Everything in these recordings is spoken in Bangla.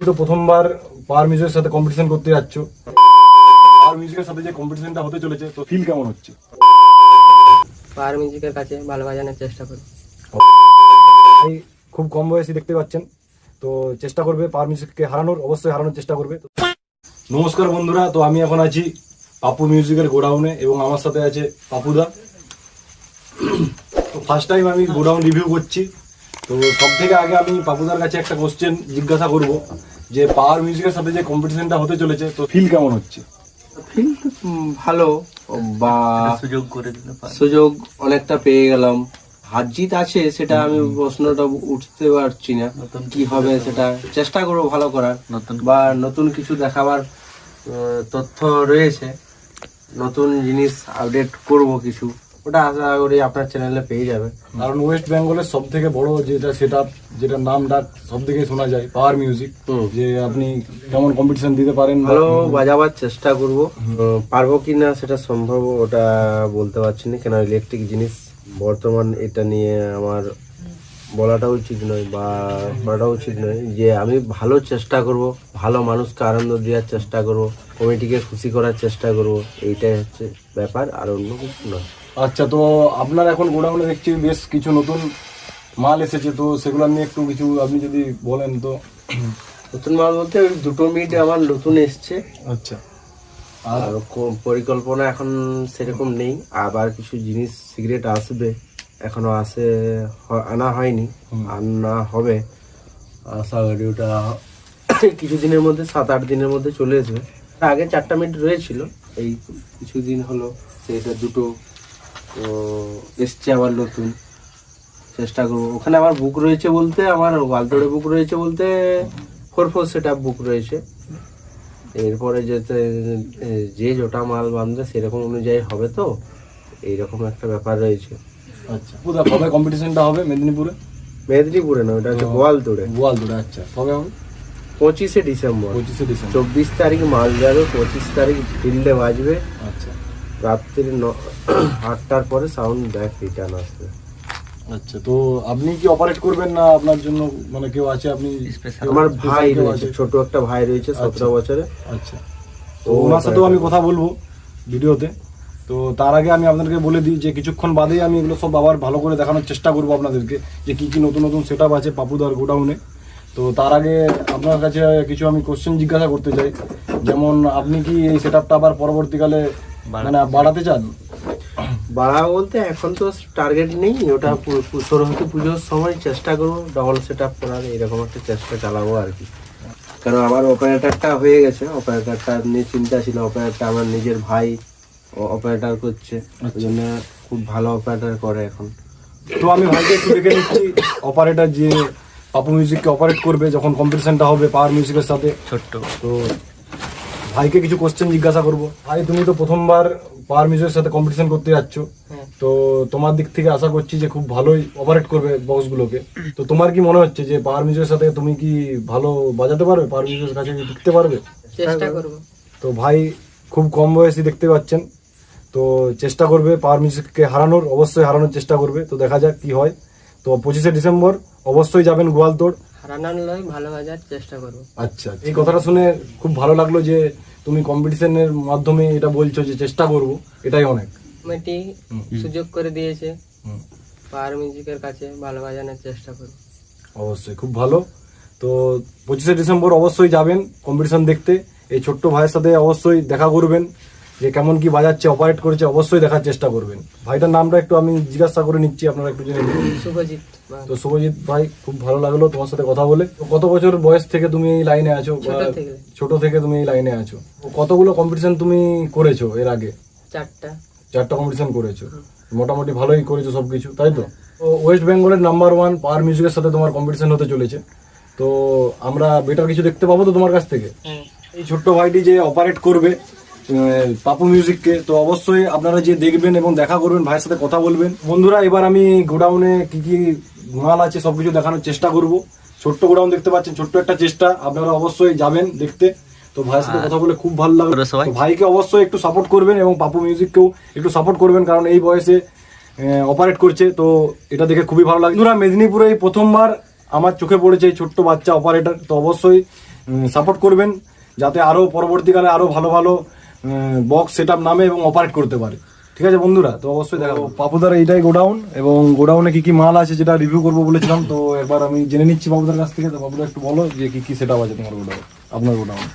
তো প্রথমবার পাওয়ার মিউজিকের সাথে কম্পিটিশন করতে যাচ্ছ। পাওয়ার মিউজিকের সাথে যে কম্পিটিশনটা হতে চলেছে তো ফিল কেমন হচ্ছে? পাওয়ার মিউজিকের কাছে ভালো বাজানোর চেষ্টা করি। ভাই খুব কম বয়সী দেখতে পাচ্ছেন তো চেষ্টা করবে পাওয়ার মিউজিককে হারানোর অবশ্যই হারানোর চেষ্টা করবে। নমস্কার বন্ধুরা তো আমি এখন আছি পাপু মিউজিকের গোডাউনে এবং আমার সাথে আছে পাপুদা তো ফার্স্ট টাইম আমি গোডাউন রিভিউ করছি। তো সব থেকে আগে আমি পাপুদার কাছে একটা কোশ্চেন জিজ্ঞাসা করব যে পাওয়ার মিউজিকের সাথে যে কম্পিটিশনটা হতে চলেছে তো ফিল কেমন হচ্ছে? ফিল ভালো বা সুযোগ করে দিলে সুযোগ অনেকটা পেয়ে গেলাম। হার জিত আছে সেটা আমি প্রশ্নটা উঠতে পারছি না। নতুন কি হবে সেটা চেষ্টা করব ভালো করার। নতুন বা নতুন কিছু দেখাবার তথ্য রয়েছে। নতুন জিনিস আপডেট করব কিছু। ওটা আশা করি আপনার চ্যানেলে পেয়ে যাবে কারণ ওয়েস্ট বেঙ্গলের সব থেকে বড় যেটা সেট যেটা নাম ডাক সব থেকে শোনা যায় পাওয়ার মিউজিক। যে আপনি কেমন কম্পিটিশন দিতে পারেন ভালো বাজাবার চেষ্টা করব। পারব কি না সেটা সম্ভব ওটা বলতে পারছি না। কেন ইলেকট্রিক জিনিস বর্তমান এটা নিয়ে আমার বলাটা উচিত নয় বা করাটা উচিত নয়। যে আমি ভালো চেষ্টা করব ভালো মানুষকে আনন্দ দেওয়ার চেষ্টা করব কমিটিকে খুশি করার চেষ্টা করব এইটাই হচ্ছে ব্যাপার। আর অন্য কিছু নয়। আচ্ছা তো আপনার এখন গোডাউনে দেখছি বেশ কিছু নতুন মাল এসেছে তো সেগুলো নিয়ে একটু কিছু আপনি যদি বলেন তো। নতুন মাল বলতে ওই দুটো মিট আমার নতুন এসছে। আচ্ছা। আর পরিকল্পনা এখন সেরকম নেই আবার কিছু জিনিস সিগারেট আসবে এখনও আসে আনা হয়নি আনা হবে। আশা করি ওটা কিছু দিনের মধ্যে সাত আট দিনের মধ্যে চলে আসবে। আগে চারটা মিনিট রয়েছিল এই কিছুদিন হলো সেটা দুটো তো এসছে আবার নতুন। চেষ্টা করব। ওখানে আমার বুক রয়েছে বলতে আমার ওয়ালদোড়ে বুক রয়েছে বলতে ফোর ফোর সেট বুক রয়েছে। এরপরে যেতে যে জোটা মাল বাঁধবে সেরকম অনুযায়ী হবে তো? এইরকম একটা ব্যাপার রয়েছে। আচ্ছা কোথায় কবে কম্পিটিশনটা হবে মেদিনীপুরে? মেদিনীপুরে না ওটা হচ্ছে গোয়ালতোড়ে। গোয়ালদুড়ে আচ্ছা কবে হবে? পঁচিশে ডিসেম্বর। পঁচিশে ডিসেম্বর। চব্বিশ তারিখ মাল যাবে পঁচিশ তারিখ ফিল্ডে বাজবে। আচ্ছা। রাত্রি ন আটটার পরে সাউন্ড ব্যাক রিটার্ন আসবে। আচ্ছা তো আপনি কি অপারেট করবেন না আপনার জন্য মানে কেউ আছে আপনি আমার ভাই রয়েছে ছোট একটা ভাই রয়েছে সতেরো বছরে আচ্ছা। তো ওনার সাথেও আমি কথা বলব ভিডিওতে। তো তার আগে আমি আপনাদেরকে বলে দিই যে কিছুক্ষণ বাদেই আমি এগুলো সব আবার ভালো করে দেখানোর চেষ্টা করব আপনাদেরকে যে কি কি নতুন নতুন সেট আছে পাপুদার গোডাউনে। তো তার আগে আপনার কাছে কিছু আমি কোশ্চেন জিজ্ঞাসা করতে চাই। যেমন আপনি কি এই সেট আপটা আবার পরবর্তীকালে মানে বাড়াতে চান? বাড়া বলতে এখন তো টার্গেট নেই ওটা সরস্বতী পুজোর সময় চেষ্টা করব ডবল সেট আপ করার এরকম একটা চেষ্টা চালাবো আর কি। কারণ আমার অপারেটারটা হয়ে গেছে অপারেটারটা নিয়ে চিন্তা ছিল অপারেটারটা আমার নিজের ভাই অপারেটার করছে ওই জন্য খুব ভালো অপারেটার করে এখন। তো আমি ভাইকে একটু দেখে নিচ্ছি অপারেটর যে পাপু মিউজিককে অপারেট করবে যখন কম্পিটিশনটা হবে পাওয়ার মিউজিকের সাথে। ছোট্ট। তো ভাইকে কিছু কোশ্চেন জিজ্ঞাসা করব। ভাই তুমি তো প্রথমবার পাওয়ার মিউজিকের সাথে কম্পিটিশন করতে যাচ্ছ। হ্যাঁ। তো তোমার দিক থেকে আশা করছি যে খুব ভালোই অপারেট করবে বক্সগুলোকে তো তোমার কি মনে হচ্ছে যে পাওয়ার মিউজিকের সাথে তুমি কি ভালো বাজাতে পারবে? পাওয়ার মিউজিকের কাছে কি টিকতে পারবে? চেষ্টা করব। তো ভাই খুব কম বয়সী দেখতে পাচ্ছেন। তো চেষ্টা করবে পাওয়ার মিউজিককে হারানোর অবশ্যই হারানোর চেষ্টা করবে। তো দেখা যাক কি হয়। তো পঁচিশে ডিসেম্বর অবশ্যই যাবেন গোয়ালতোড়। হারানোর ভালো বাজার চেষ্টা করব। আচ্ছা এই কথাটা শুনে খুব ভালো লাগল যে তুমি কম্পিটিশনের মাধ্যমে এটা বলছো যে চেষ্টা করব এটাই অনেক। কমিটি সুযোগ করে দিয়েছে। পাওয়ার মিউজিকের কাছে ভালো বাজানোর চেষ্টা করব। অবশ্যই খুব ভালো। তো পঁচিশে ডিসেম্বর অবশ্যই যাবেন কম্পিটিশন দেখতে। এই ছোট্ট ভাইয়ের সাথে অবশ্যই দেখা করবেন। যে কেমন কি বাজাচ্ছে অপারেট করেছে অবশ্যই দেখার চেষ্টা করবেন। ভাইটার নামটা একটু আমি জিজ্ঞাসা করে নিচ্ছি আপনারা একটু জেনে শুভজিৎ তো শুভজিৎ ভাই খুব ভালো লাগল তোমার সাথে কথা বলে। কত বছর বয়স থেকে তুমি এই লাইনে আছো? ছোট থেকে। তুমি এই লাইনে আছো। কতগুলো কম্পিটিশন তুমি করেছ এর আগে? চারটা। চারটা কম্পিটিশন করেছ। মোটামুটি ভালোই করেছ সবকিছু তাই তো? ওয়েস্ট বেঙ্গলের নাম্বার ওয়ান পাওয়ার মিউজিকের সাথে তোমার কম্পিটিশন হতে চলেছে। তো আমরা বেটার কিছু দেখতে পাবো তো তোমার কাছ থেকে? হ্যাঁ। এই ছোট্ট ভাইটি যে অপারেট করবে পাপু মিউজিককে তো অবশ্যই আপনারা যে দেখবেন এবং দেখা করবেন ভাইয়ের সাথে কথা বলবেন। বন্ধুরা এবার আমি গোডাউনে কি কি মাল আছে সবকিছু দেখানোর চেষ্টা করব। ছোট্ট গোডাউন দেখতে পাচ্ছেন ছোট্ট একটা চেষ্টা। আপনারা অবশ্যই যাবেন দেখতে। তো ভাইয়ের সাথে কথা বলে খুব ভালো লাগল? ভাইকে অবশ্যই একটু সাপোর্ট করবেন এবং পাপু মিউজিককেও একটু সাপোর্ট করবেন কারণ এই বয়সে অপারেট করছে। তো এটা দেখে খুবই ভালো লাগে। বন্ধুরা মেদিনীপুরে এই প্রথমবার আমার চোখে পড়েছে এই ছোট্ট বাচ্চা অপারেটর তো অবশ্যই সাপোর্ট করবেন যাতে আরও পরবর্তীকালে আরও ভালো ভালো বক্স সেট আপ নামে এবং অপারেট করতে পারে। ঠিক আছে বন্ধুরা? তো অবশ্যই দেখাবো। পাপুদার এইটাই গোডাউন এবং গোডাউনে কি কি মাল আছে যেটা রিভিউ করব বলেছিলাম তো একবার আমি জেনে নিচ্ছি বাবুদার কাছ থেকে। তো বাবুদা একটু বলো যে কি কি সেট আপ আছে তোমার গোডাউন আপনার গোডাউন।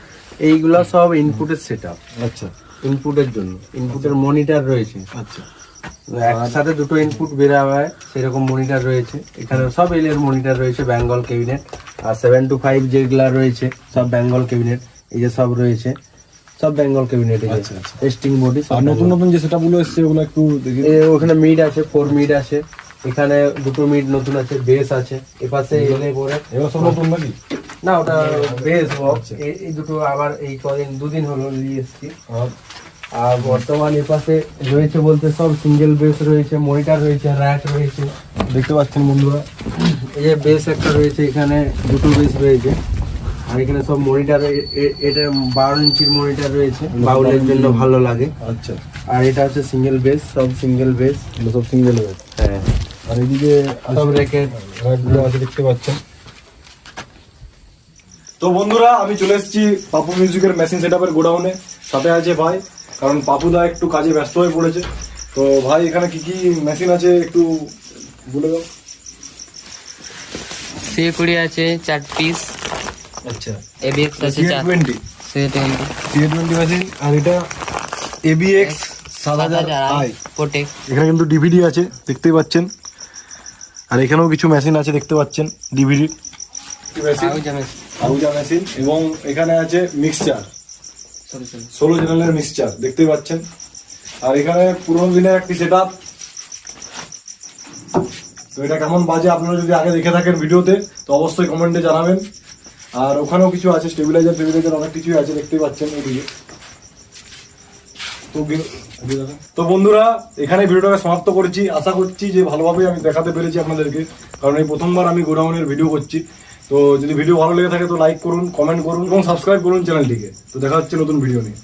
এইগুলো সব ইনপুটের সেট আপ আচ্ছা। ইনপুটের জন্য। ইনপুটের মনিটর রয়েছে। আচ্ছা। একসাথে দুটো ইনপুট বেরা হয় সেরকম মনিটর রয়েছে। এখানে সব এলের মনিটর রয়েছে বেঙ্গল ক্যাবিনেট আর সেভেন টু ফাইভ যেগুলা রয়েছে সব বেঙ্গল ক্যাবিনেট এই যে সব রয়েছে। সব বেঙ্গল ক্যাবিনেট আচ্ছা, আচ্ছা। টেস্টিং বডি আর নতুন নতুন যে সেট আপগুলো এসছে ওগুলো একটু ওখানে মিড আছে ফোর মিড আছে। এখানে দুটো মিড নতুন আছে বেস আছে। এপাশে এলে পরে এগুলো সব নতুন নাকি? না ওটা বেস বক্স এই দুটো আবার এই কদিন দুদিন হলো নিয়ে এসছি আর আর বর্তমান এপাশে রয়েছে বলতে সব সিঙ্গেল বেস রয়েছে মনিটর রয়েছে র্যাক রয়েছে। দেখতে পাচ্ছেন বন্ধুরা। এই যে বেস একটা রয়েছে এখানে দুটো বেস রয়েছে। আর এখানে সব মনিটর এটা বারো ইঞ্চির মনিটর রয়েছে বাউলের জন্য ভালো লাগে। আচ্ছা। আর এটা হচ্ছে সিঙ্গেল বেস সব সিঙ্গেল বেস সব সিঙ্গেল হয়ে হ্যাঁ। আর এদিকে সব রেকেট রাইটগুলো আছে দেখতে পাচ্ছেন। তো বন্ধুরা আমি চলে এসেছি পাপু মিউজিকের মেশিন সেটআপের গোডাউনে। সাথে আছে ভাই কারণ পাপুদা একটু কাজে ব্যস্ত হয়ে পড়েছে। তো ভাই এখানে কি কি মেশিন আছে একটু বলে দাও? সি কুড়ি আছে চার পিস আচ্ছা। এবিএক্স আছে মেশিন আর এটা এবিএক্স সাত হাজার আই প্রোটেক্স এখানে কিন্তু ডিভিডি আছে দেখতেই পাচ্ছেন। আর এখানেও কিছু মেশিন আছে দেখতে পাচ্ছেন ডিভিডি মেশিন আউজা মেশিন এবং এখানে আছে মিক্সচার ষোলো চ্যানেলের মিক্সচার দেখতেই পাচ্ছেন। আর এখানে পুরোনো দিনের একটি সেট তো এটা কেমন বাজে আপনারা যদি আগে দেখে থাকেন ভিডিওতে তো অবশ্যই কমেন্টে জানাবেন। আর ওখানেও কিছু আছে স্টেবিলাইজার ফেবিলাইজার অনেক কিছুই আছে, দেখতেই পাচ্ছেন এদিকে। তো তো বন্ধুরা এখানে ভিডিওটাকে সমাপ্ত করছি। আশা করছি যে ভালোভাবে আমি দেখাতে পেরেছি আপনাদেরকে, কারণ এই প্রথমবার আমি গোডাউনের ভিডিও করছি। তো যদি ভিডিও ভালো লেগে থাকে, তো লাইক করুন কমেন্ট করুন এবং সাবস্ক্রাইব করুন চ্যানেলটিকে। তো দেখা হচ্ছে নতুন ভিডিও নিয়ে।